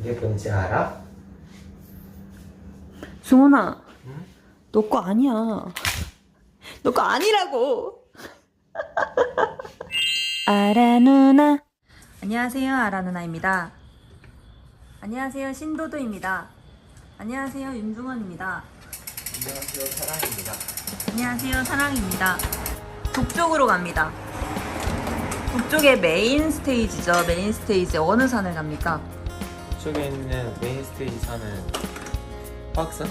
이게 뭔지 알아? 승원아, 너거 아니야. 너 거 아니라고. 아라 누나. 안녕하세요, 아라 누나입니다. 안녕하세요, 신도도입니다. 안녕하세요, 윤중원입니다. 안녕하세요 사랑입니다 안녕하세요, 사랑입니다. 북쪽으로 갑니다. 북쪽의 메인 스테이지죠. 메인 스테이지 어느 산을 갑니까? 이쪽에 있는 메인 스테이지 사는 화학산?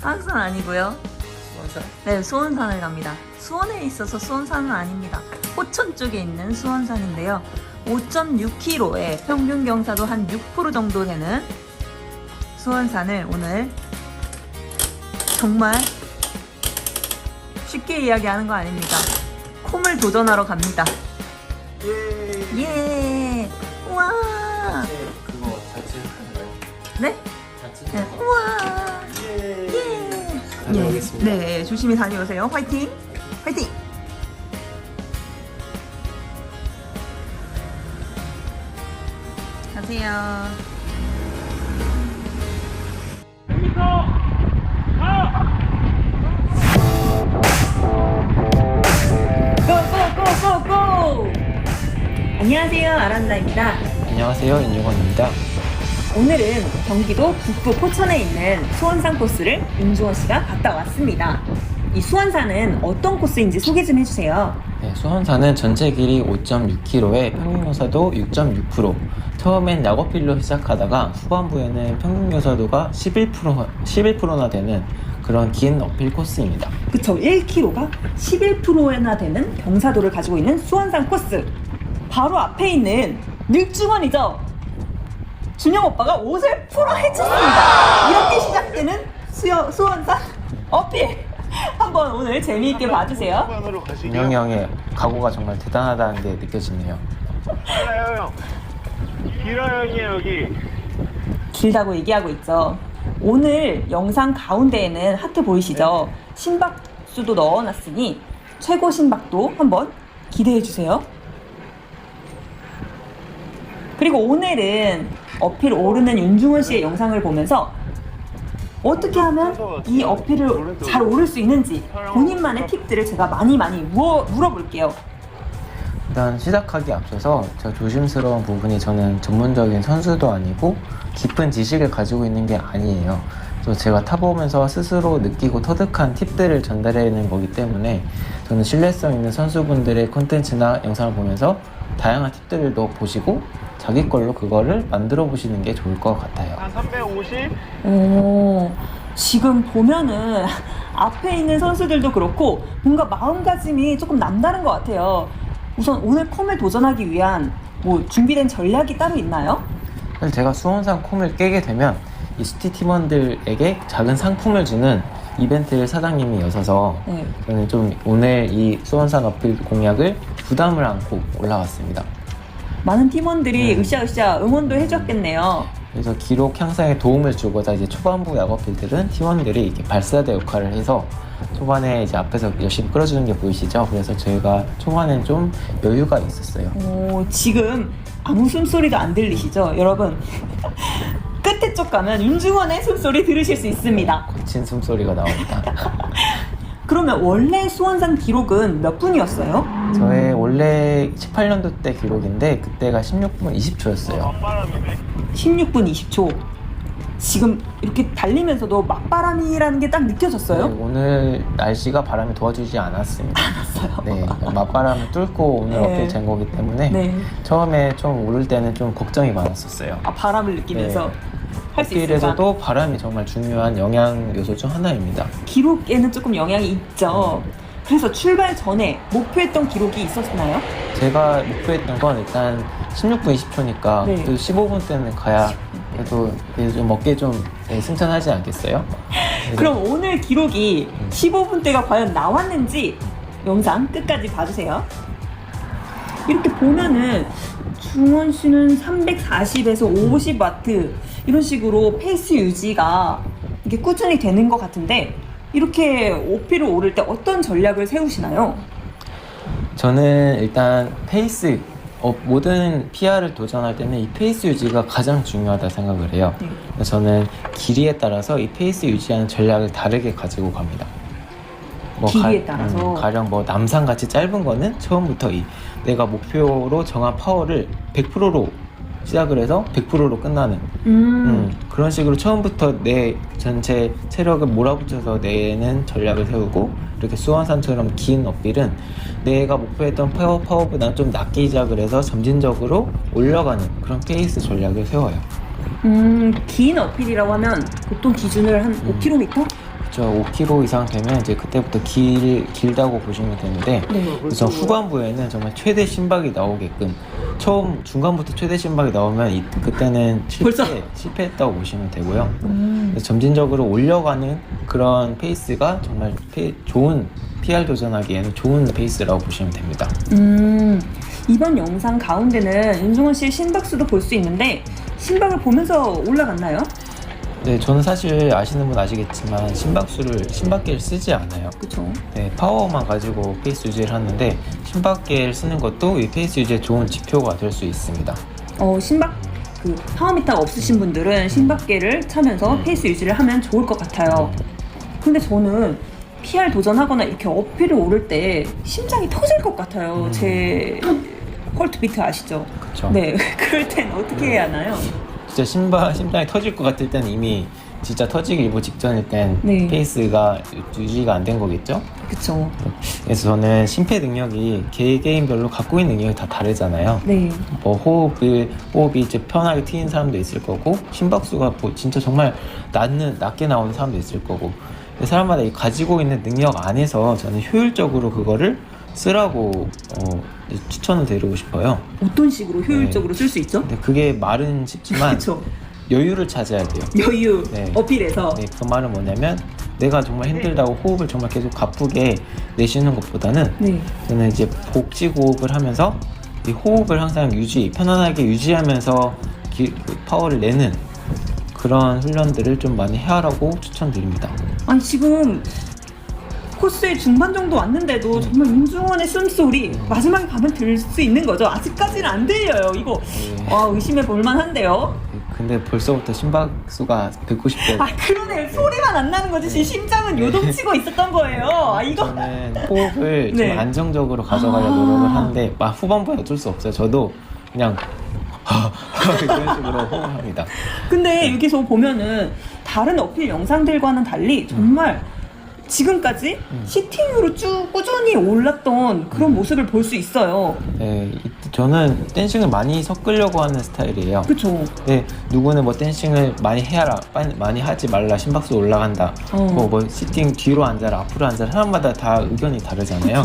화학산 아니고요. 수원산? 네, 수원산을 갑니다. 수원에 있어서 수원산은 아닙니다. 호천 쪽에 있는 수원산인데요. 5.6km에 평균 경사도 한 6% 정도 되는 수원산을 오늘 정말 쉽게 이야기하는 거 아닙니다. 콤을 도전하러 갑니다. 예! 예! 네, 거예요? 네? 네. 거? 우와! 예! 예! 다녀오겠습니다. 네, 조심히 다녀오세요. 화이팅! 화이팅! 가세요. 고고고고고! 안녕하세요, 아란다입니다. 안녕하세요 윤중원입니다 오늘은 경기도 북부 포천에 있는 수원산 코스를 윤주원 씨가 갔다 왔습니다. 이 수원산은 어떤 코스인지 소개 좀 해주세요. 네, 수원산은 전체 길이 5.6km에 평균 요사도 6.6% 처음엔 약어필로 시작하다가 후반부에는 평균 요사도가 11% 11%나 되는 그런 긴 어필 코스입니다. 그쵸, 1km가 11%나 되는 경사도를 가지고 있는 수원산 코스. 바로 앞에 있는 늙주원이죠. 준영 오빠가 옷을 풀어 해줬습니다. 이렇게 시작되는 수여, 수원산 어필. 한번 오늘 재미있게 봐주세요. 반으로 가시죠. 준영이 형의 각오가 정말 대단하다는 게 느껴지네요. 길어요 형. 길어요 형이 여기. 길다고 얘기하고 있죠. 오늘 영상 가운데에는 하트 보이시죠? 심박수도 넣어놨으니 최고 심박도 한번 기대해 주세요. 그리고 오늘은 어필 오르는 윤중원 씨의 영상을 보면서 어떻게 하면 이 어필을 잘 오를 수 있는지 본인만의 팁들을 제가 많이 많이 물어, 물어볼게요. 일단 시작하기 앞서서 제가 조심스러운 부분이 저는 전문적인 선수도 아니고 깊은 지식을 가지고 있는 게 아니에요. 그래서 제가 타보면서 스스로 느끼고 터득한 팁들을 전달해내는 거기 때문에 저는 신뢰성 있는 선수분들의 콘텐츠나 영상을 보면서 다양한 팁들도 보시고 자기 걸로 그거를 만들어 보시는 게 좋을 것 같아요. 한 350. 오, 지금 보면은 앞에 있는 선수들도 그렇고 뭔가 마음가짐이 조금 남다른 것 같아요. 우선 오늘 컴을 도전하기 위한 뭐 준비된 전략이 따로 있나요? 사실 제가 수원산 콤을 깨게 되면 이 시티 팀원들에게 작은 상품을 주는 이벤트를 사장님이어서서 네. 저는 좀 오늘 이 수원산 어필 공약을 부담을 안고 올라왔습니다. 많은 팀원들이 네. 으쌰으쌰 응원도 해줬겠네요. 그래서 기록 향상에 도움을 주고자 이제 초반부 야거필들은 팀원들이 이렇게 발사대 역할을 해서 초반에 이제 앞에서 열심히 끌어주는 게 보이시죠? 그래서 저희가 초반엔 좀 여유가 있었어요. 오, 지금 아무 숨소리도 안 들리시죠? 여러분. 끝에 쪽 가면 윤중원의 숨소리 들으실 수 있습니다. 거친 숨소리가 나옵니다. 그러면 원래 수원산 기록은 몇 분이었어요? 저의 원래 18년도 때 기록인데 그때가 16분 20초였어요. 바람이네. 16분 20초. 지금 이렇게 달리면서도 맞바람이라는 게 딱 느껴졌어요? 오늘 날씨가 바람이 도와주지 않았습니다. 네, 맞바람을 뚫고 오늘 네. 어필 된 거기 때문에 네. 처음에 좀 오를 때는 좀 걱정이 많았었어요. 아, 바람을 느끼면서 네. 할 수 있을까? 어필에서도 바람이 정말 중요한 영향 요소 중 하나입니다. 기록에는 조금 영향이 있죠. 그래서 출발 전에 목표했던 기록이 있었나요? 제가 목표했던 건 일단 16분 20초니까 네. 또 15분 때는 가야 그래도 좀 어깨 좀 네, 승천하지 않겠어요? 그래서 그럼 오늘 기록이 음. 15분대가 과연 나왔는지 영상 끝까지 봐주세요. 이렇게 보면은 중원 씨는 340에서 50 와트 이런 식으로 페이스 유지가 이게 꾸준히 되는 것 같은데 이렇게 오피를 오를 때 어떤 전략을 세우시나요? 저는 일단 페이스 어, 모든 PR을 도전할 때는 이 페이스 유지가 가장 중요하다 생각을 해요. 네. 저는 길이에 따라서 이 페이스 유지하는 전략을 다르게 가지고 갑니다. 뭐 길이에 따라서? 가령 뭐 남산 같이 짧은 거는 처음부터 이 내가 목표로 정한 파워를 100%로 시작을 해서 100%로 끝나는 음. 음, 그런 식으로 처음부터 내 전체 체력을 몰아붙여서 내는 전략을 세우고 이렇게 수원산처럼 긴 어필은 내가 목표했던 파워 파워보다 좀 낮게 시작을 해서 점진적으로 올라가는 그런 페이스 전략을 세워요. 음, 긴 어필이라고 하면 보통 기준을 한 음. 5km? 그렇죠. 5km 이상 되면 이제 그때부터 길 길다고 보시면 되는데 네. 그래서 후반부에는 정말 최대 심박이 나오게끔 처음 중간부터 최대 심박이 나오면 이, 그때는 실패? 실패했다고 보시면 되고요. 음. 점진적으로 올려가는 그런 페이스가 정말 페- 좋은 PR 도전하기에는 좋은 페이스라고 보시면 됩니다. 음, 이번 영상 가운데는 윤중원 씨의 심박수도 볼 수 있는데 심박을 보면서 올라갔나요? 네, 저는 사실 아시는 분 아시겠지만 심박수를 심박계를 쓰지 않아요. 그렇죠. 네, 파워만 가지고 페이스 유지를 하는데 심박계를 쓰는 것도 이 페이스 유지의 좋은 지표가 될 수 있습니다. 어, 심박 그 파워미터가 없으신 분들은 심박계를 차면서 음. 페이스 유지를 하면 좋을 것 같아요. 근데 저는 PR 도전하거나 이렇게 어필을 오를 때 심장이 터질 것 같아요. 음. 제 헐트 비트 아시죠? 그렇죠. 네, 그럴 땐 어떻게 해야 하나요? 진짜 심박 심장이 터질 것 같을 때는 이미 진짜 터지기 일보 직전일 땐 네. 페이스가 유지가 안 된 거겠죠? 그쵸. 그래서 저는 심폐 능력이 개개인별로 갖고 있는 능력이 다 다르잖아요. 네. 뭐 호흡을 호흡이 이제 편하게 튀는 사람도 있을 거고 심박수가 뭐 진짜 정말 낮는 낮게 나오는 사람도 있을 거고 사람마다 이 가지고 있는 능력 안에서 저는 효율적으로 그거를 쓰라고 어, 추천을 드리고 싶어요. 어떤 식으로 효율적으로 쓸 수 있죠? 근데 그게 말은 쉽지만 그렇죠. 여유를 찾아야 돼요. 여유 네. 어필해서 네, 그 말은 뭐냐면 내가 정말 힘들다고 호흡을 정말 계속 가쁘게 내쉬는 것보다는 네. 저는 이제 복식 호흡을 하면서 이 호흡을 항상 유지 편안하게 유지하면서 기- 그 파워를 내는 그런 훈련들을 좀 많이 해라고 추천드립니다. 아니 지금 코스의 중반 정도 왔는데도 정말 윤중원의 숨소리 마지막에 가면 들을 수 있는 거죠. 아직까지는 안 들려요. 이거 네. 와 의심해 볼 만한데요. 근데 벌써부터 심박수가 190대. 아 그러네요. 소리만 안 나는 거지. 지금 심장은 요동치고 있었던 거예요. 아 이거 저는 호흡을 네. 좀 안정적으로 가져가려 아. 노력을 하는데 막 후반부에 어쩔 수 없어요. 저도 그냥 이런 식으로 호흡합니다. 근데 여기서 보면은 다른 어필 영상들과는 달리 정말 지금까지 음. 시팅으로 쭉 꾸준히 올랐던 그런 모습을 볼 수 있어요. 네, 이- 저는 댄싱을 많이 섞으려고 하는 스타일이에요. 그쵸? 네, 누구는 뭐 댄싱을 많이 해라, 빨리- 많이 하지 말라, 심박수 올라간다. 어. 뭐, 뭐 시팅 뒤로 앉아라, 앞으로 앉아라. 사람마다 다 의견이 다르잖아요.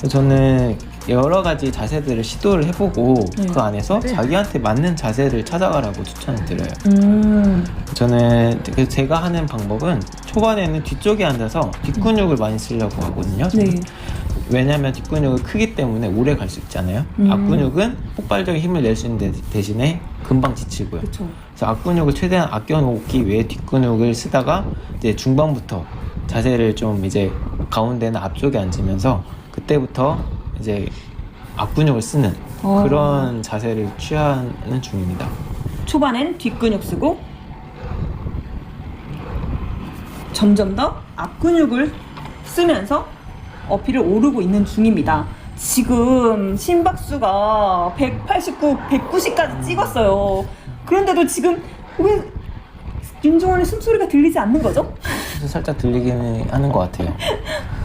그쵸? 저는 여러 가지 자세들을 시도를 해보고 네. 그 안에서 자기한테 맞는 자세를 찾아가라고 추천을 드려요. 음. 저는 제가 하는 방법은 초반에는 뒤쪽에 앉아서 뒷근육을 많이 쓰려고 하거든요. 저는. 네. 왜냐하면 뒷근육이 크기 때문에 오래 갈 수 있잖아요. 음. 앞근육은 폭발적인 힘을 낼 수 있는 대- 대신에 금방 지치고요. 그쵸. 그래서 앞근육을 최대한 아껴놓기 위해 뒷근육을 쓰다가 이제 중반부터 자세를 좀 이제 가운데나 앞쪽에 앉으면서 그때부터 이제 앞근육을 쓰는 어. 그런 자세를 취하는 중입니다. 초반엔 뒷근육 쓰고 점점 더 앞근육을 쓰면서 어필을 오르고 있는 중입니다. 지금 심박수가 189, 190까지 찍었어요. 그런데도 지금 왜 윤종원의 숨소리가 들리지 않는 거죠? 살짝 들리기는 하는 것 같아요.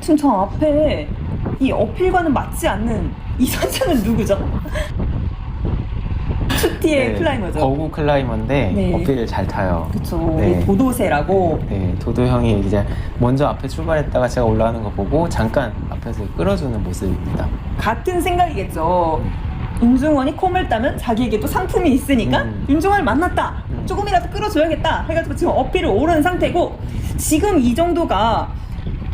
지금 저 앞에 이 어필과는 맞지 않는 이 선수는 누구죠? 슈티의 클라이머죠. 네, 거구 클라이머인데 네. 어필을 잘 타요. 그쵸. 네. 이 도도새라고. 네, 도도 형이 이제 먼저 앞에 출발했다가 제가 올라가는 거 보고 잠깐 앞에서 끌어주는 모습입니다. 같은 생각이겠죠. 윤중원이 콤을 따면 자기에게도 상품이 있으니까 음. 윤중원을 만났다. 음. 조금이라도 끌어줘야겠다. 해가지고 지금 어필을 오른 상태고 지금 이 정도가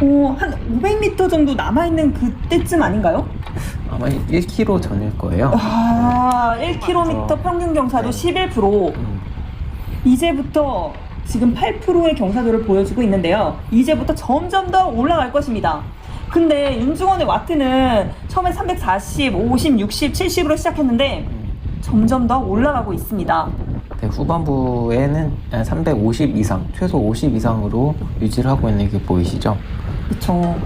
어, 한 500m 정도 남아있는 그때쯤 아닌가요? 아마 1km 전일 거예요. 아, 1km 맞아. 평균 경사도 네. 11%. 음, 이제부터 지금 8%의 경사도를 보여주고 있는데요. 이제부터 점점 더 올라갈 것입니다. 근데 윤중원의 와트는 처음에 340, 50, 60, 70으로 시작했는데 점점 더 올라가고 있습니다. 네, 후반부에는 350 이상, 최소 50 이상으로 유지를 하고 있는 게 보이시죠? 그쵸.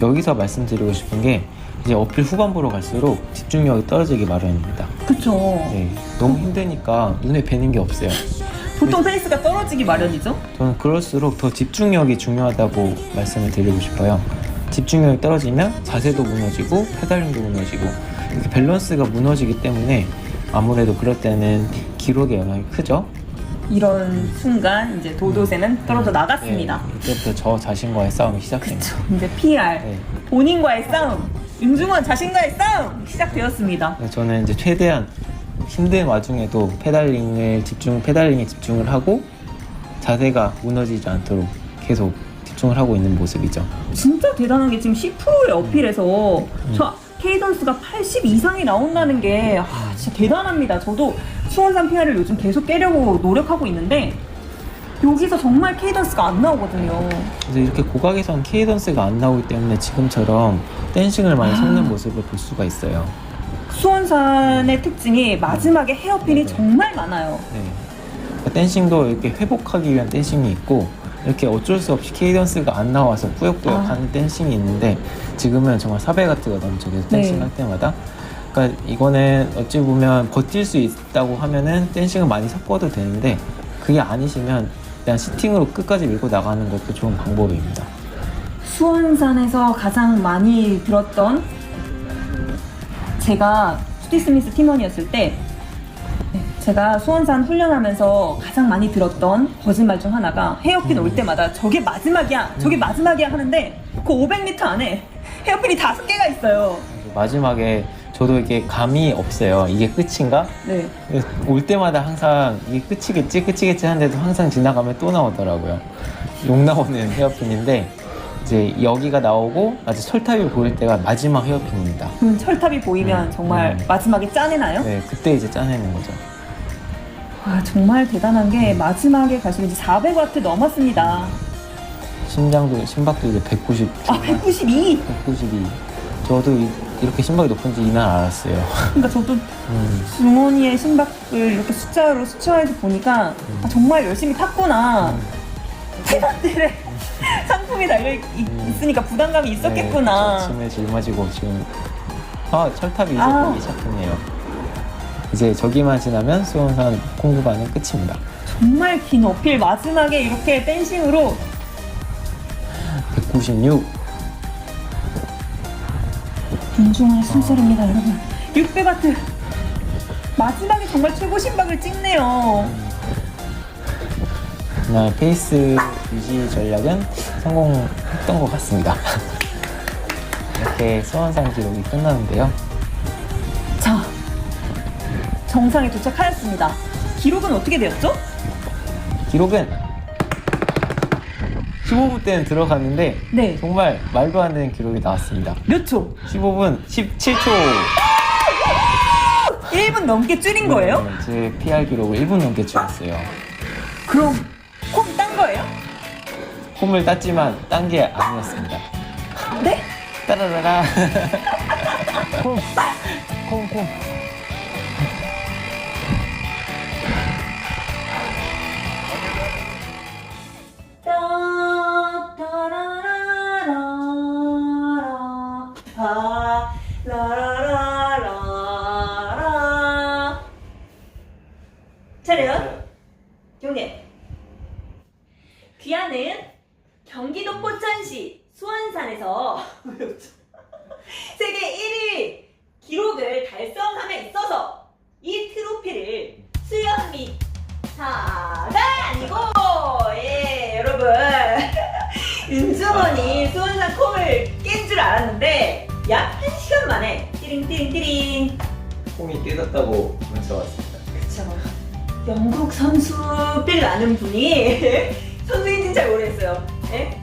여기서 말씀드리고 싶은 게 이제 어필 후반부로 갈수록 집중력이 떨어지기 마련입니다. 그쵸. 네, 너무 힘드니까 눈에 뵈는 게 없어요. 보통 페이스가 떨어지기 마련이죠. 저는 그럴수록 더 집중력이 중요하다고 말씀을 드리고 싶어요. 집중력이 떨어지면 자세도 무너지고 페달링도 무너지고 이렇게 밸런스가 무너지기 때문에 아무래도 그럴 때는 기록에 영향이 크죠. 이런 순간 이제 도도새는 떨어져 나갔습니다. 네, 그때부터 저 자신과의 싸움이 시작됩니다. 이제 PR 네. 본인과의 싸움, 윤중원 자신과의 싸움 시작되었습니다. 네, 저는 이제 최대한 힘든 와중에도 페달링을 집중 페달링에 집중을 하고 자세가 무너지지 않도록 계속 집중을 하고 있는 모습이죠. 진짜 대단한 게 지금 10%의 어필에서 저 케이던스가 80 이상이 나온다는 게 아, 진짜 대단합니다. 저도 수원산 PR을 요즘 계속 깨려고 노력하고 있는데 여기서 정말 케이던스가 안 나오거든요. 그래서 이렇게 고각에선 케이던스가 안 나오기 때문에 지금처럼 댄싱을 많이 섞는 모습을 볼 수가 있어요. 수원산의 특징이 마지막에 헤어핀이 네. 정말 많아요. 네. 그러니까 댄싱도 이렇게 회복하기 위한 댄싱이 있고 이렇게 어쩔 수 없이 케이던스가 안 나와서 꾸역꾸역 아. 하는 댄싱이 있는데 지금은 정말 사배 같은 거 넘쳐 계속 네. 댄싱 할 때마다 그러니까 이거는 어찌 보면 버틸 수 있다고 하면은 댄싱을 많이 섞어도 되는데 그게 아니시면 그냥 시팅으로 끝까지 밀고 나가는 것도 좋은 방법입니다. 수원산에서 가장 많이 들었던 제가 스티 스미스 팀원이었을 때 네, 제가 수원산 훈련하면서 가장 많이 들었던 거짓말 중 하나가 헤어핀 올 때마다 저게 마지막이야 저게 마지막이야 하는데 그 500m 안에 헤어핀이 다섯 개가 있어요 마지막에 저도 이게 감이 없어요. 이게 끝인가? 네 올 때마다 항상 이게 끝이겠지 끝이겠지 하는데도 항상 지나가면 또 나오더라고요 욕 나오는 헤어핀인데 이제 여기가 나오고 아주 철탑이 보일 때가 마지막 헤어핀입니다 그럼 철탑이 보이면 음, 정말 음. 마지막에 짜내나요? 네 그때 이제 짜내는 거죠 와 정말 대단한 게 마지막에 갈수록 이제 400와트 넘었습니다 심장도 심박도 이제 190 아 192! 192 저도 이, 렇게 심박이 높은지 이날 알았어요 그러니까 저도 음, 주머니에 신박을 이렇게 숫자로 수치화해서 보니까 아, 정말 열심히 탔구나. 팀원들의 상품이 달려 있, 으니까 부담감이 있었겠구나. 네, 짐을 짊어지고 지금 아 철탑이 이제 아. 보기 시작했네요 이제 저기만 지나면 수원산 공구반은 끝입니다 정말 긴 어필 마지막에 이렇게 댄싱으로 196 윤중한 숨소리입니다, 여러분. 600와트 마지막에 정말 최고 신박을 찍네요. 그냥 페이스 유지 전략은 성공했던 것 같습니다. 이렇게 수원산 기록이 끝나는데요. 자, 정상에 도착하였습니다. 기록은 어떻게 되었죠? 기록은 15분 때는 들어갔는데 네. 정말 말도 안 되는 기록이 나왔습니다. 몇 초? 15분 17초. 1분 넘게 줄인 거예요? 제 PR 기록을 1분 넘게 줄였어요. 그럼 홈 딴 거예요? 홈을 땄지만 딴 게 아니었습니다. 네? 따라라라. 홈. 홈, 홈. 윤주원이 수원산 콩을 깬 줄 알았는데 약 1시간 만에 띠링띠링띠링 홈이 깨졌다고 문자 왔습니다. 그쵸 영국 선수 삘 나는 분이 선수인지는 잘 모르겠어요 예?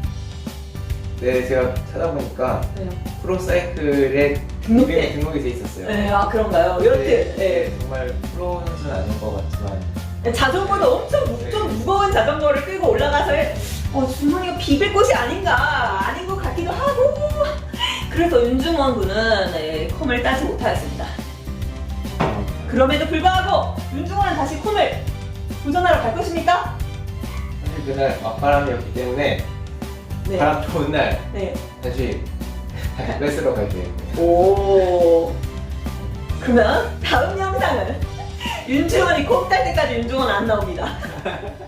네, 제가 찾아보니까 네. 프로사이클에 등록돼. 등록이, 등록이 돼 있었어요. 네, 아 그런가요? 이렇게 네, 네. 정말 프로 선수는 아닌 것 같지만 자전거도 엄청 무, 좀 무거운 자전거를 끌고 올라가서 해- 어, 주머니가 비빌 곳이 아닌가 아닌 것 같기도 하고 그래서 윤중원 군은 네, 컴을 따지 못하였습니다. 그럼에도 불구하고 윤중원은 다시 컴을 도전하러 갈 것입니까? 사실 그날 맞바람이었기 때문에 네. 바람 좋은 날 네. 다시 다시 뺏으러 갈게요. 오. 그러면 다음 영상은 윤중원이 콤딸 때까지 윤중원 안 나옵니다.